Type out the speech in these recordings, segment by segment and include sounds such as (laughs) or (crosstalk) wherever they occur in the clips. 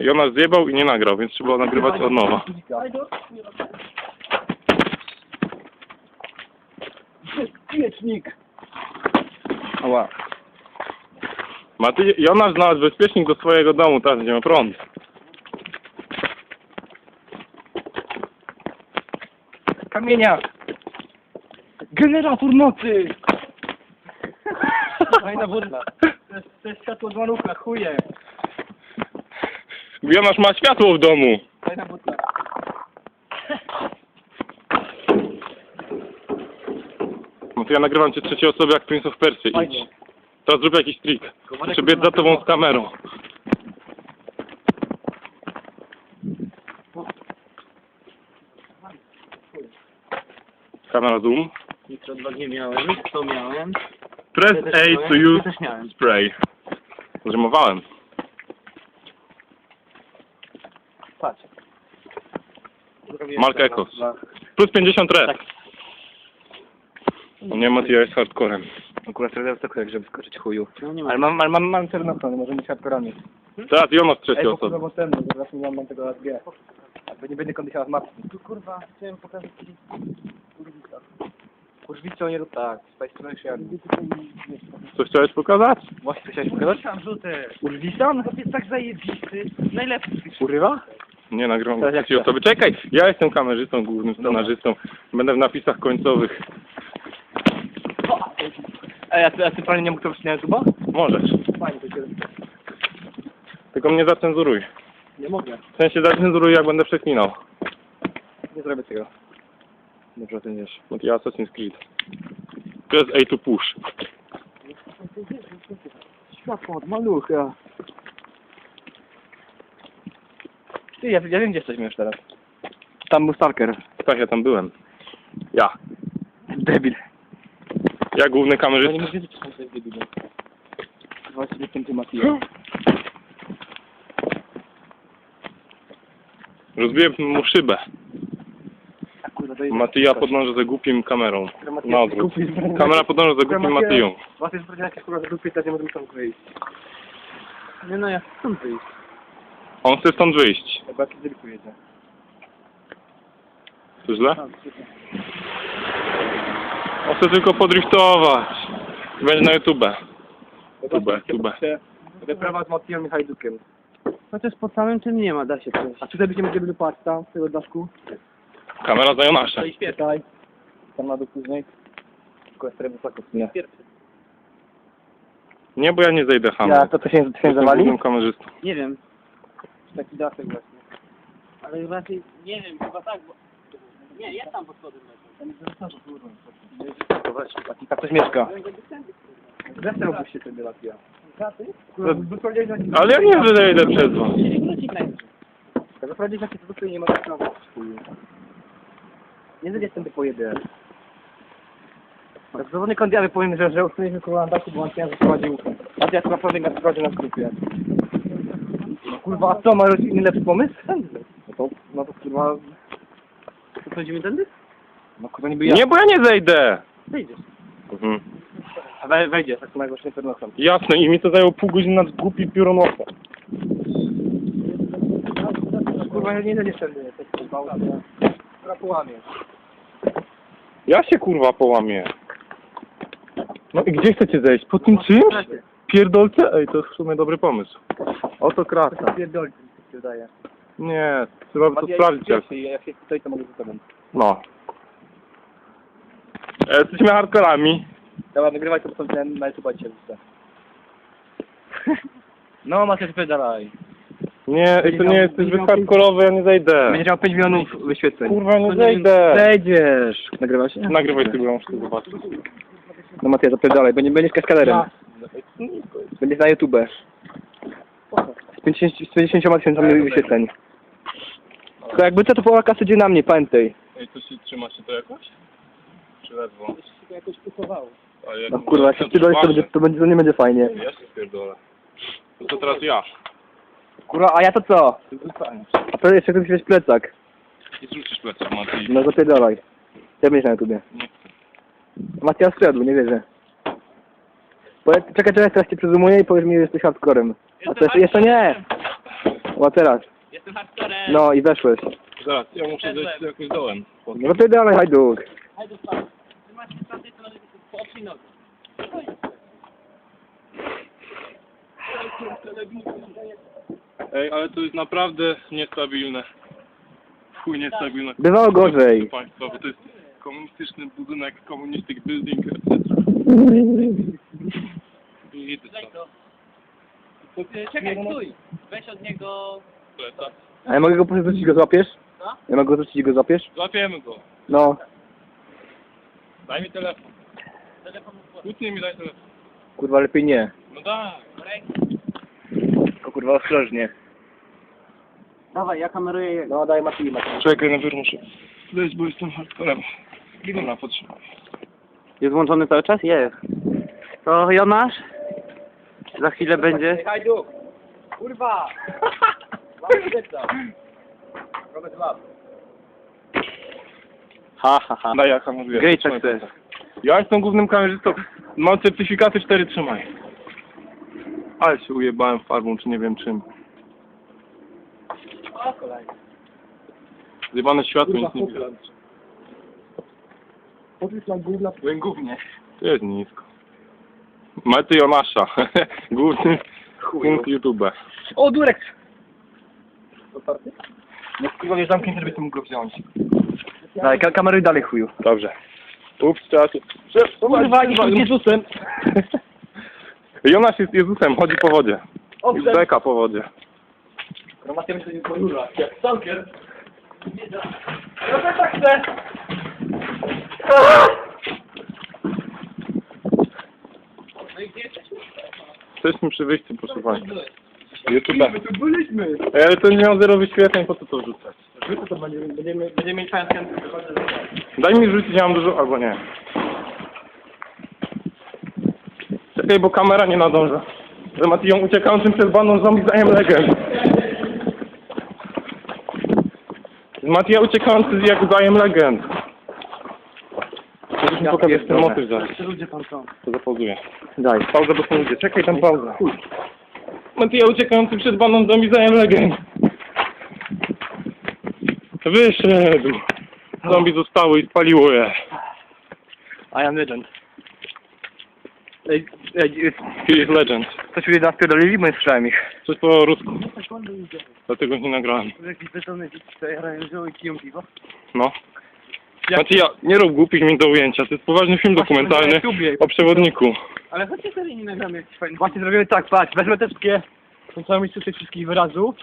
I ona zjebał i nie nagrał, więc trzeba nagrywać od nowa. Piecznik. Ała. Maty, Jonasz znalazł bezpiecznik do swojego domu, teraz będziemy prąd. Kamienia. Generator mocy. Fajna burda. To jest, światło dłonówka, chuje. Jonasz ma światło w domu. No to ja nagrywam cię trzeciej osoby jak Prince of Persia. Idź. Fajnie. Teraz zrób jakiś trik. Biec za tobą z kamerą. Kamera zoom. Nitro 2 nie miałem, nic to miałem. Press A to use też miałem. spray. Zrymowałem. Patrz. Mark Ecos. Plus 50 red. Tak. No nie, Matija jest hardcorem. Akurat trochę wysoko, jak żeby skoczyć chuju. No nie ma. Ale mam, ale mam, mam czernochrony, możemy być hardkorami. Teraz Jonasz Ej, trzeciej bo osoby. kurwa, bo ten, bo teraz nie mam, tego ASG. Albo nie będę kondycjonował martwy. Tu kurwa, chciałem pokazać ci kurwica. Kurwicą nie rób tak, Space Station. Co chciałeś pokazać? Właśnie co chciałeś pokazać? Tam rzutę. Urwisan? To jest tak zajebisty. Najlepszy. Urywa? Nie, nagrywam chcesz. osoby. Czekaj, ja jestem kamerzystą, głównym scenarzystą. Będę w napisach końcowych. Ej, a ty, a ty panie nie mógł to na YouTube'a? Możesz. Fajnie, to się... Tylko mnie zacenzuruj. Nie mogę. W sensie zacenzuruj, jak będę przeklinał. Nie zrobię tego. Dobrze o tym wiesz. Bo ja Assassin's Creed. Press A to push. Światło od malucha. Ty, ja, ja wiem gdzie jesteśmy już teraz. Tam był Stalker. Tak, ja tam byłem. Ja. Debil. Ja główny Ja nie kamerzysta. mogę wiedzieć, że to jest debil. Właściwie ten ty Matija. Rozbiłem mu szybę. A kurwa, to jest... Matyja podąża za głupim kamerą. Na odwrót. Kamera podąża za głupim Matyją. Was jest powiedziane jakieś kurwa zadupie, teraz nie możemy tam wyjść. Nie no, ja stąd wyjść. On chce stąd wyjść. Chyba tu jedzie. To źle? On chce tylko podriftować. Będzie na YouTube. Tubę, tubę. Wyprawa z Matiją i Hajdukiem. Chociaż pod samym tym nie ma, da się przejść. A tutaj będziemy patrzeć tam, z tego daszku. Kamera za Jonasza. To i świetlaj. Tam na dół później. Tylko jest trochę wysoko sumie. Nie, bo ja nie zejdę ham. Ja, to to się, to się Jestem zawali? głównym kamerzystą. Nie wiem, Taki daszek właśnie. ale raczej nie wiem, chyba tak, bo... Nie, jest tam pod spodem A ci tak ktoś mieszka. Zesrałbyś się sobie Latia. Ale ja nie zejdę przez was. Zaprowadzić takie produkty nie ma tak prawa. Nie zejdzie stąd pojedę. Zadowolony kąt ja powiem, że, że usunięliśmy kurwa na dachu, bo Antia zaprowadził. Antia chyba prawie nas prowadził na grupie. No kurwa, a co, ma inny lepszy pomysł? No to, no to kurwa, To chodzimy tędy? no kurwa niby ja. Nie, bo ja nie zejdę. Wyjdziesz. Mhm. A we, wejdzie, tak samo jak właśnie pewnością. Jasne, i mi to zajęło pół godziny na głupi pióro nosa. Kurwa, ja nie zejdziesz wtedy, jesteś kurwa, kurwa połamie. Ja się kurwa połamię. No i gdzie chcecie zejść? Po tym czymś? Pierdolce? Ej, to jest w sumie dobry pomysł. Oto To krasa. się pierdolci, mi się wydaje. Nie, trzeba by to sprawdzić jak. Się tutaj, to mogę z tobą. No. E, Jesteśmy hardkorami. Dobra, nagrywaj to potem na YouTube dzisiaj wrzucę. (laughs) No, masz jeszcze dalej. Nie, ej, to nie jesteś zbyt hardkorowy, ja nie zejdę. Będziesz miał 5 milionów wyświetleń. Kurwa, nie zejdę. Zejdziesz. Nagrywa się? Nagrywaj tego, ja muszę to zobaczyć. No Matija, zapierdalaj. Będzie, będziesz kaskaderem. Będziesz na YouTube. Z 50 z 50 tysiącami wyświetleń. To jakby co, to połowa kasy idzie na mnie, pamiętaj. Ej, to się trzyma się to jakoś? Czy ledwo? Się jakoś kupowało. A jak No kurwa, jak się pierdolisz, to, będzie, to, będzie, to nie będzie fajnie. Ja się spierdolę. No to teraz ja. Kurwa, a ja to co? A to jeszcze ktoś wziąć plecak. I zrzucisz plecak, Mati. No zapierdalaj. Ja będziesz na YouTubie. Nie Matia skradł, nie wierzę. Czekaj, czekaj, teraz cię prezumuję i powiesz mi, że jesteś hardcorem. A to jeszcze, jeszcze nie! O, teraz. Jestem hardcorem. No i weszłeś. Zaraz, ja muszę zejść tu jakoś dołem. No to dalej, hajduk. Hej, do spadu. Ty masz z tamtej strony po oczy nogi. Ej, ale to jest naprawdę niestabilne. Chuj niestabilne. Bywało gorzej. Państwa, bo to jest komunistyczny budynek, communistic building, etc. I to Daj to. Ty, Czekaj, stój. Weź od niego... pleca. A ja mogę go porzucić i go złapiesz? Co? Ja mogę go rzucić i go złapiesz? Złapiemy go. No. Daj mi telefon. Telefon w głowie. Kłótnie mi daj telefon. Kurwa, lepiej nie. No daj. Ręki. Tylko kurwa ostrożnie. Dawaj, ja kameruję jego. No daj Mati, Mati. Czekaj, najpierw muszę zejść, bo jestem hardcorem. Dobra, potrzymaj. Jest włączony cały czas? Jest. To Jonasz? Za chwilę będzie. Hajduk! Kurwa! (laughs) Mam serca. Robert Lab. Ha, ha, ha. Daj, ja kameruję. Great Trzymaj success. Ja jestem głównym kamerzystą. Mam certyfikaty 4, trzymaj. Ale się ujebałem farbą, czy nie wiem czym. Zjebane światło, nic nie widać. Podpis na Google. Byłem głównie. To jest nisko. Maty Jonasza. (laughs) Główny punkt YouTube. O, durek! Otwarty? No kurwa, nie zamknięty, żebyś to mógł go wziąć. Daj, ka kameruj dalej chuju. Dobrze. Ups, czasu. Kurwa, nie jest Jezusem. Jonasz jest Jezusem, chodzi po wodzie. Owszem. Beka po wodzie. Chromatia myślę, że jest ponura. Jak stalker. Ja też tak chcę. No i gdzie jesteśmy? Jesteśmy przy wyjściu, proszę Państwa. Byłeś. YouTube. My tu byliśmy. Ej, ale to nie miał zero wyświetleń, po co to wrzucać? Rzucę to będziemy, będziemy, będziemy mieć fajną scenę. Daj mi rzucić, ja mam dużo, albo nie. Czekaj, bo kamera nie nadąża. Że Matią uciekającym przez bandą zombie zajem legend. Z Matija uciekający z jak zajem legend. Możesz mi Ja pokazać ten motyw zaraz. Ludzie tam są. To zapauzuję. Daj. Pauza, bo są ludzie. Czekaj, tam pauza. Matija uciekający przed bandą zombie zajem legend. Wyszedł. Zombie zostały i spaliło je. I am legend. Ej, ej, He is legend. coś już nas pierdolili, bo nie słyszałem ich. Coś po rusku. Dlatego nie nagrałem. Jakiś betony to jarają wziął i kiją piwo. No. Znaczy ja, nie rób głupich mi do ujęcia, to jest poważny film dokumentalny o przewodniku. Ale chodźcie sobie nie nagramy jakiś fajny. Właśnie zrobimy tak, patrz, wezmę te wszystkie, tą całą listę tych wszystkich wyrazów,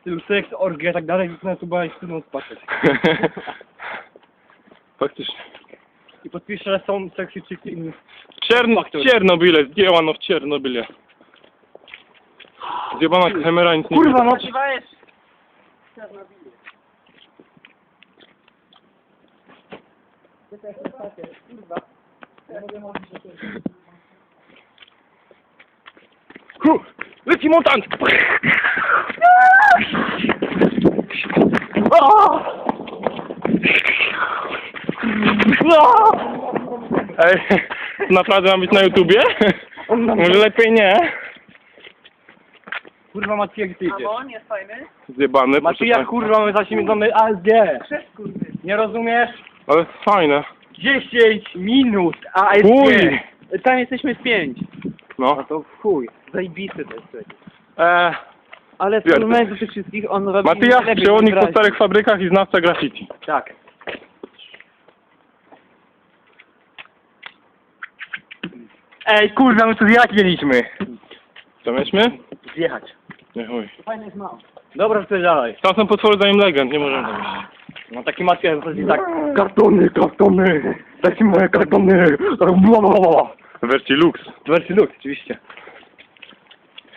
stylu seks, orgie i tak dalej, wrzucę tuba i studną spatrzeć. (laughs) Faktycznie. I podpiszę, że są seksy chicki inni. Czerno, Czernobyle, zjebano w Czernobyle. Zjebana kamera nic nie Kurwa, no Nagrywajesz? Hu, Leci mutant! Ej, naprawdę mam być na YouTubie? Może lepiej nie? Kurwa, Matija, gdzie ty A idziesz? on jest fajny? Zjebany, proszę Matija, państwa. kurwa, mamy zasięgniony ASG. Cześć kurwy. Nie rozumiesz? Ale fajne. 10 minut ASG. Chuj! Tam jesteśmy z pięć. No. No to w chuj. Zajebisty to jest. Eee, Ale w Wiesz, porównaniu do tych wszystkich on robi lepiej przewodnik po starych fabrykach i znawca graffiti. Tak. Ej, kurwa, my tu zjechać mieliśmy. Co mieliśmy? Zjechać. Nie chuj. Fajny jest mało. Dobra, to dalej. Tam są potwory zanim legend, nie możemy tam iść. No taki Matija chodzi tak. Kartony, kartony. Dajcie moje kartony. Tak, bla, bla, bla. Wersji Lux. Wersji Lux, oczywiście.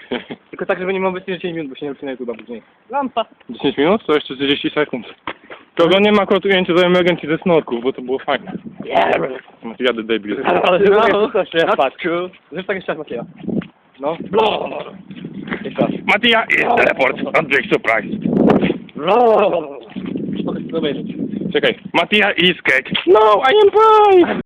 (laughs) Tylko tak, żeby nie miał być 10 minut, bo się nie lubi na YouTube później. Lampa. 10 minut? To jeszcze 30 sekund. Kogo nie ma, akurat ujęcie zajem legend i ze snorków, bo to było fajne. Jadę debil. Ale, ale no, to jeszcze raz, patrz. Zresztą tak jeszcze raz. No. Jeszcze raz. Matija is teleport. Andrzej surprise. Mogę sobie obejrzeć. Czekaj. Matija is cake. No, I am fine.